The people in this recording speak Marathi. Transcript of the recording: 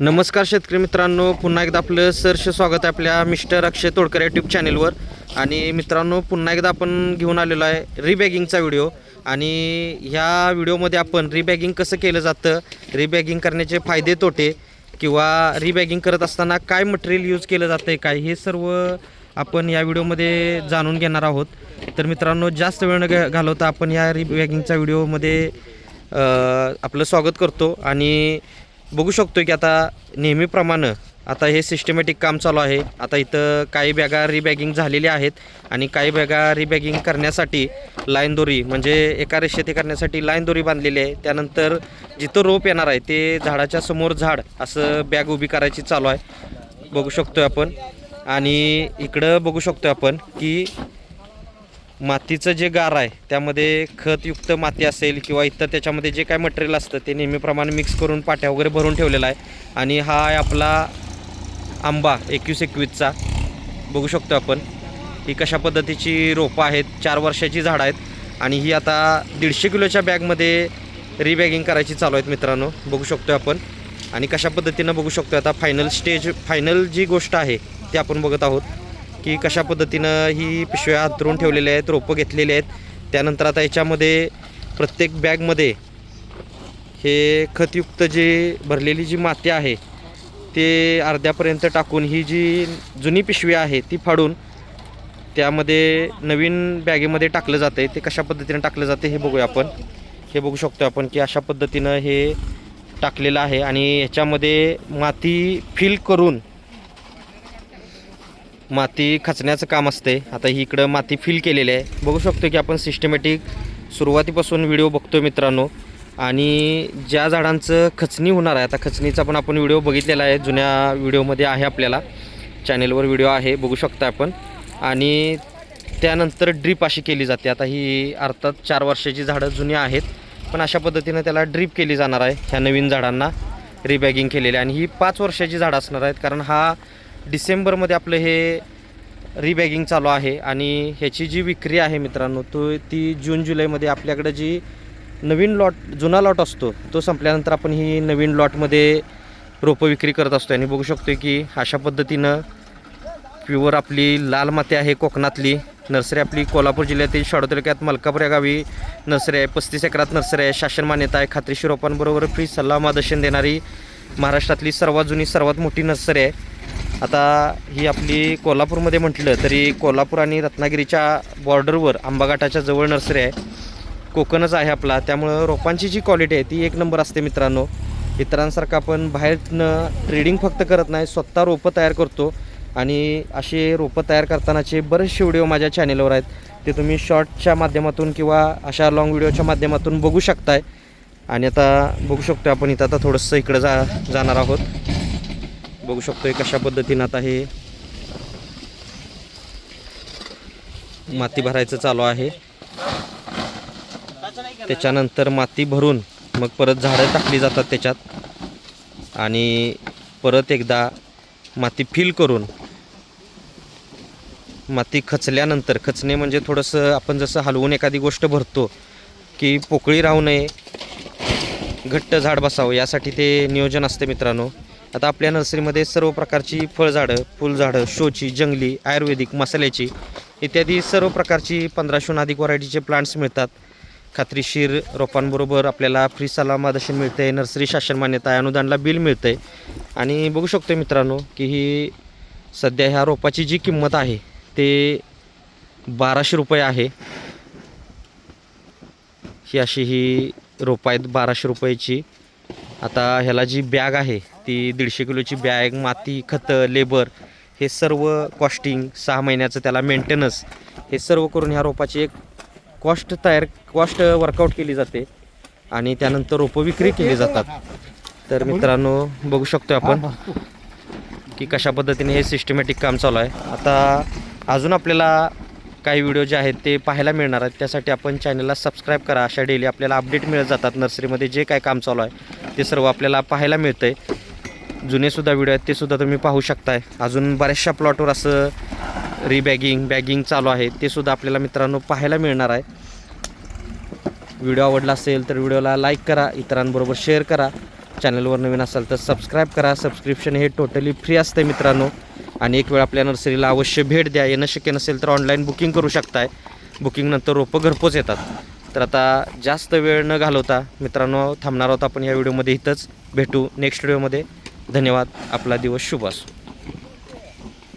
नमस्कार शेतकरी मित्रांनो पुन्हा एकदा आपलं सरसे स्वागत आहे आपल्या मिस्टर अक्षय तोडकर यूट्यूब चॅनेलवर आणि मित्रांनो पुन्हा एकदा आपण घेऊन आलेलो आहे रिबॅगिंगचा व्हिडिओ. आणि ह्या व्हिडिओमध्ये आपण रिबॅगिंग कसं केलं जातं रिबॅगिंग करण्याचे फायदे तोटे किंवा रिबॅगिंग करत असताना काय मटेरियल यूज केलं जातं आहे काय हे सर्व आपण या व्हिडिओमध्ये जाणून घेणार आहोत. तर मित्रांनो जास्त वेळ न घालवता आपण या रिबॅगिंगच्या व्हिडिओमध्ये आपलं स्वागत करतो. आणि बघू शकतो की आता नेहमीप्रमाणे आता हे सिस्टमॅटिक काम चालू आहे. आता इथं काही बॅगा रिबॅगिंग झालेल्या आहेत आणि काही बॅगा रिबॅगिंग करण्यासाठी लाईन दोरी म्हणजे एका रेषेत करण्यासाठी लाईन दोरी बांधलेली आहे. त्यानंतर जिथं रोप येणार आहे ते झाडाच्या समोर झाड असं बॅग उभी करायची चालू आहे. बघू शकतो आपण. आणि इकडं बघू शकतो आपण की मातीचं जे गार आहे त्यामध्ये खतयुक्त माती असेल किंवा इतर त्याच्यामध्ये जे काय मटेरियल असतं ते नेहमीप्रमाणे मिक्स करून पाट्या वगैरे भरून ठेवलेला आहे. आणि हा आहे आपला आंबा एकवीस एकवीसचा. बघू शकतो आपण. ही कशा पद्धतीची रोपं आहेत चार वर्षाची झाडं आहेत. आणि ही आता दीडशे किलोच्या बॅगमध्ये रिबॅगिंग करायची चालू आहेत मित्रांनो. बघू शकतो आपण. आणि कशा पद्धतीनं बघू शकतो आता फायनल स्टेज फायनल जी गोष्ट आहे ती आपण बघत आहोत. की कशा पद्धतीनं ही पिशव्या अंतरून ठेवलेल्या आहेत रोपं घेतलेली आहेत. त्यानंतर आता याच्यामध्ये प्रत्येक बॅगमध्ये हे खतयुक्त जे भरलेली जी माती आहे ते अर्ध्यापर्यंत टाकून ही जी जुनी पिशवी आहे ती फाडून त्यामध्ये नवीन बॅगेमध्ये टाकलं जातं आहे ते कशा पद्धतीनं टाकलं जाते हे बघूया आपण. हे बघू शकतो आपण की अशा पद्धतीनं हे टाकलेलं आहे आणि ह्याच्यामध्ये माती फिल करून माती खचण्याचं काम असते. आता ही इकडं माती फिल केलेली आहे. बघू शकतो की आपण सिस्टमॅटिक सुरुवातीपासून व्हिडिओ बघतो मित्रांनो. आणि ज्या झाडांचं खचणी होणार आहे आता खचणीचा पण आपण व्हिडिओ बघितलेला आहे. जुन्या व्हिडिओमध्ये आहे आपल्याला. चॅनेलवर व्हिडिओ आहे बघू शकता आपण. आणि त्यानंतर ड्रीप अशी केली जाते. आता ही अर्थात चार वर्षाची झाडं जुनी आहेत. पण अशा पद्धतीनं त्याला ड्रीप केली जाणार आहे ह्या नवीन झाडांना. रिबॅगिंग केलेली आहे. आणि ही पाच वर्षाची झाडं असणार आहेत. कारण हा डिसेंबरमध्ये आपलं हे रिबॅगिंग चालू आहे आणि ह्याची जी विक्री आहे मित्रांनो तो ती जून जुलैमध्ये आपल्याकडं जी नवीन लॉट जुना लॉट असतो तो संपल्यानंतर आपण ही नवीन लॉटमध्ये रोपं विक्री करत असतो आणि बघू शकतो की अशा पद्धतीनं प्युअर आपली लाल माती आहे कोकणातली. नर्सरी आपली कोल्हापूर जिल्ह्यातील शाडो तालुक्यात मलकापूर या गावी नर्सरी आहे पस्तीस एकरात नर्सरी आहे शासन मान्यता आहे. खात्रीशी रोपांबरोबर फ्री सल्ला मार्गदर्शन देणारी महाराष्ट्रातली सर्वात जुनी सर्वात मोठी नर्सरी आहे. आता ही आपली कोल्हापूरमध्ये म्हटलं तरी कोल्हापूर आणि रत्नागिरीच्या बॉर्डरवर आंबाघाटाच्या जवळ नर्सरी आहे. कोकणच आहे आपला. त्यामुळं रोपांची जी क्वालिटी आहे ती एक नंबर असते मित्रांनो. इतरांसारखं आपण बाहेरनं ट्रेडिंग फक्त करत नाही स्वतः रोपं तयार करतो. आणि असे रोपं तयार करतानाचे बरेचसे व्हिडिओ माझ्या चॅनेलवर आहेत. ते तुम्ही शॉर्टच्या माध्यमातून किंवा अशा लाँग व्हिडिओच्या माध्यमातून बघू शकताय. आणि आता बघू शकतो आपण इथं आता थोडंसं इकडं जा जाणार आहोत. बघू शकतोय कशा पद्धतीनं आता हे माती भरायचं चालू आहे. त्याच्यानंतर माती भरून मग परत झाडं टाकली जातात त्याच्यात. आणि परत एकदा माती फिल करून माती खचल्यानंतर खचणे म्हणजे थोडंसं आपण जसं हलवून एखादी गोष्ट भरतो की पोकळी राहू नये घट्ट झाड बसावं यासाठी ते नियोजन असते मित्रांनो. आता आपल्या नर्सरीमध्ये सर्व प्रकारची फळझाडं फुलझाडं शोची जंगली आयुर्वेदिक मसाल्याची इत्यादी सर्व प्रकारची पंधराशून अधिक व्हरायटीचे प्लांट्स मिळतात. खात्रीशीर रोपांबरोबर आपल्याला फ्री सल्ला मार्गदर्शन मिळते नर्सरी शासन मान्यता आहे अनुदानला बिल मिळतं आहे आणि बघू शकतो मित्रांनो की ही सध्या ह्या रोपाची जी किंमत आहे ते बाराशे रुपये आहे. ही अशी ही रोपं आहेत बाराशे रुपयाची. आता ह्याला जी बॅग आहे ती दीडशे किलोची बॅग माती खतं लेबर हे सर्व कॉस्टिंग सहा महिन्याचं त्याला मेंटेनन्स हे सर्व करून ह्या रोपाची एक कॉस्ट तयार कॉस्ट वर्कआउट केली जाते. आणि त्यानंतर रोपं विक्री केली जातात. तर मित्रांनो बघू शकतो आपण की कशा पद्धतीने हे सिस्टमॅटिक काम चालू आहे. आता अजून आपल्याला काही व्हिडिओ जे आहेत ते पाहायला मिळणार आहेत. त्यासाठी आपण चॅनलला सबस्क्राईब करा. अशा डेली आपल्याला अपडेट मिळत जातात. नर्सरीमध्ये जे काय काम चालू आहे ते सर्व आपल्याला पाहायला मिळतं आहे जुनेसुद्धा व्हिडिओ आहेत ते सुद्धा तुम्ही पाहू शकताय. अजून बऱ्याचशा प्लॉटवर असं रिबॅगिंग बॅगिंग चालू आहे ते सुद्धा आपल्याला मित्रांनो पाहायला मिळणार आहे. व्हिडिओ आवडला असेल तर व्हिडिओला लाईक करा इतरांबरोबर शेअर करा. चॅनलवर नवीन असाल तर सबस्क्राईब करा. सबस्क्रिप्शन हे टोटली फ्री असते मित्रांनो. आणि एक वेळ आपल्या नर्सरीला अवश्य भेट द्या. येणं शक्य नसेल तर ऑनलाईन बुकिंग करू शकताय. बुकिंगनंतर रोपं घरपोच येतात. तर आता जास्त वेळ न घालवता मित्रांनो थांबणार आहोत आपण या व्हिडिओमध्ये इथंच. भेटू नेक्स्ट व्हिडिओमध्ये धन्यवाद. आपला दिवस शुभ असो.